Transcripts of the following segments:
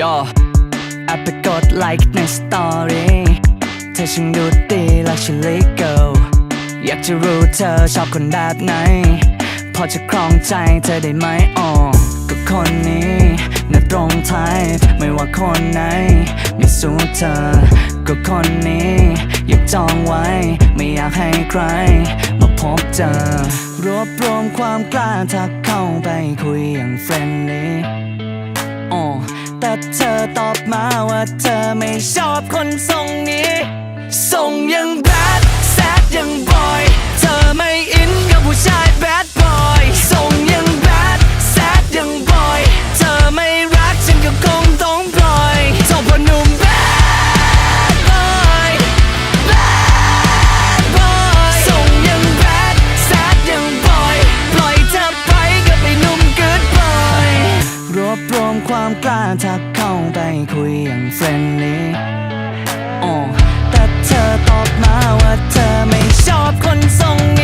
ย่อแอปไปกดไลค์ในสตอรี่เธอช่างดูดีและฉันเลโกอยากจะรู้เธอชอบคนแบบไหน พอจะครองใจเธอได้ไหมอ๋อก็คนนี้น่าตรงไทยไม่ว่าคนไหน ไม่สู้เธอ ก็คนนี้ อยากจองไว้ ไม่อยากให้ใคร มาพบเจอ รวบรวมความกล้าทักเข้าไปคุยอย่างเฟรนลี่ แต่เธอตอบมาว่าเธอไม่ชอบคนทรงนี้ท เฟรนลี่อ๋อแต่เธอตอบมาว่าเธอไม่ชอบคนทรงนี้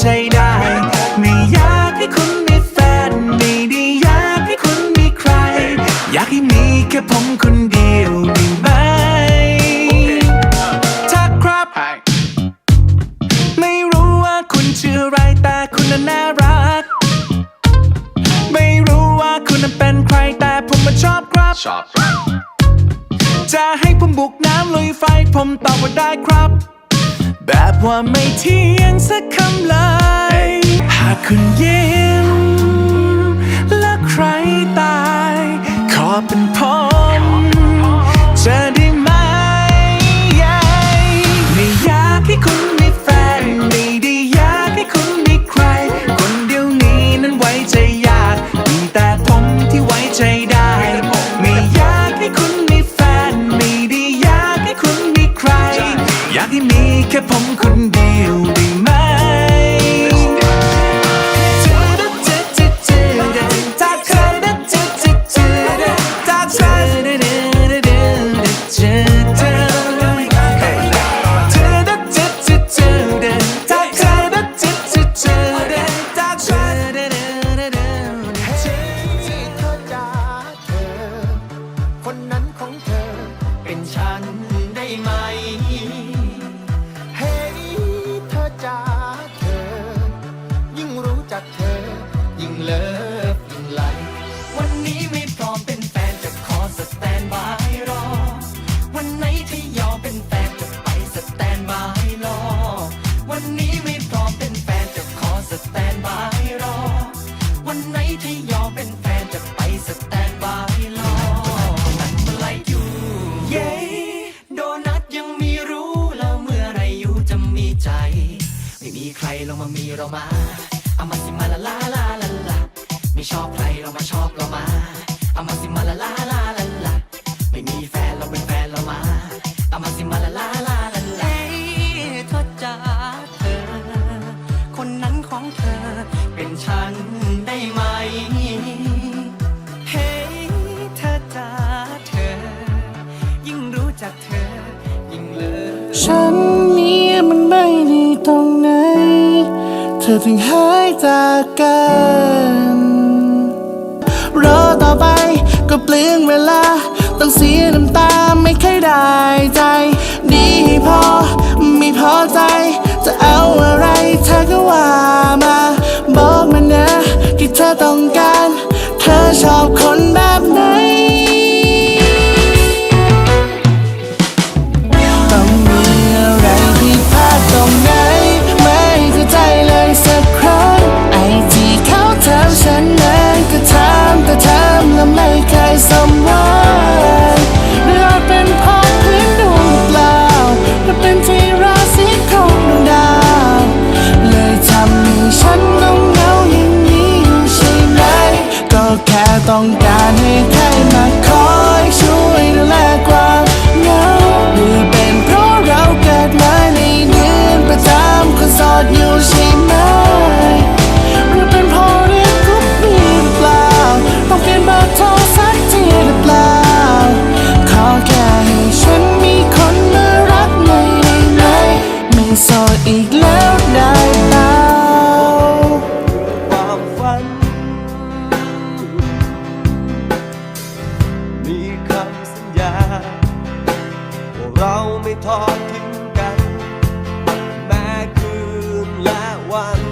ใจได้ ไม่อยากให้คุณมีแฟน ไม่ได้อยากให้คุณมีใคร อยากให้มีแค่ผมคนเดียวได้ไหมถ้าครับ ไม่รู้ว่าคุณชื่ออะไรแต่คุณน่ะน่ารัก ไม่รู้ว่าคุณนั้นเป็นใครแต่ผมมาชอบครับชอบจะให้ผมบุกน้ำลุยไฟผมตอบว่าได้ครับ แบบว่าไม่เที่ยงสักคำเลยหากคุณยิ้ม ไม่ดีตรงไหน เธอถึงหายจากกันรอต่อไปก็เปลืองเวลา ต้องเสียน้ำตาไม่เคยได้ใจ ดีพอไม่พอใจ จะเอาอะไรเธอก็ว่ามา บอกมันนะที่เธอต้องการ เธอชอบ 当 one.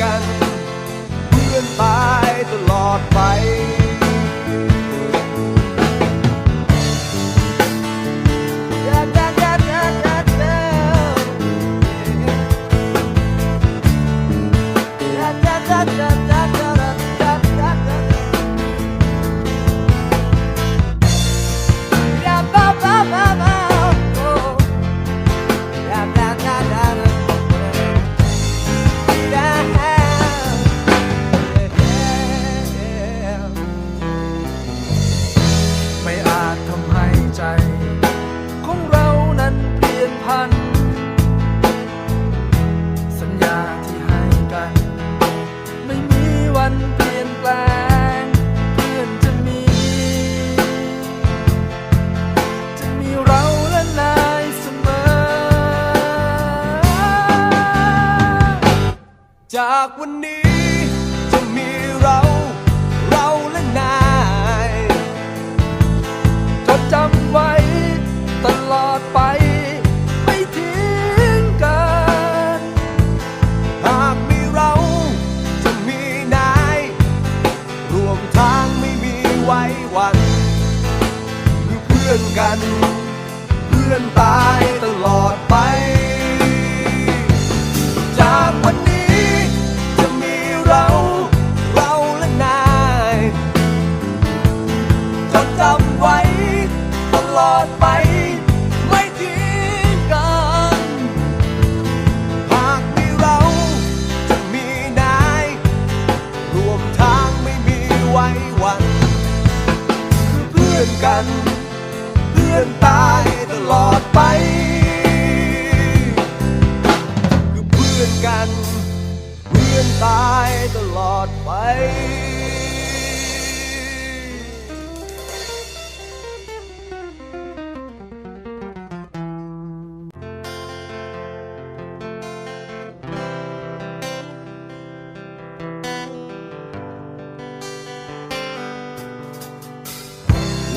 กัน เพื่อนตายตลอดไป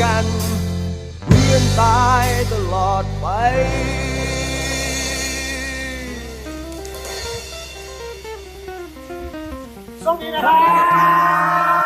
กัน เวียนตายตลอดไปสโชคดีนะครับ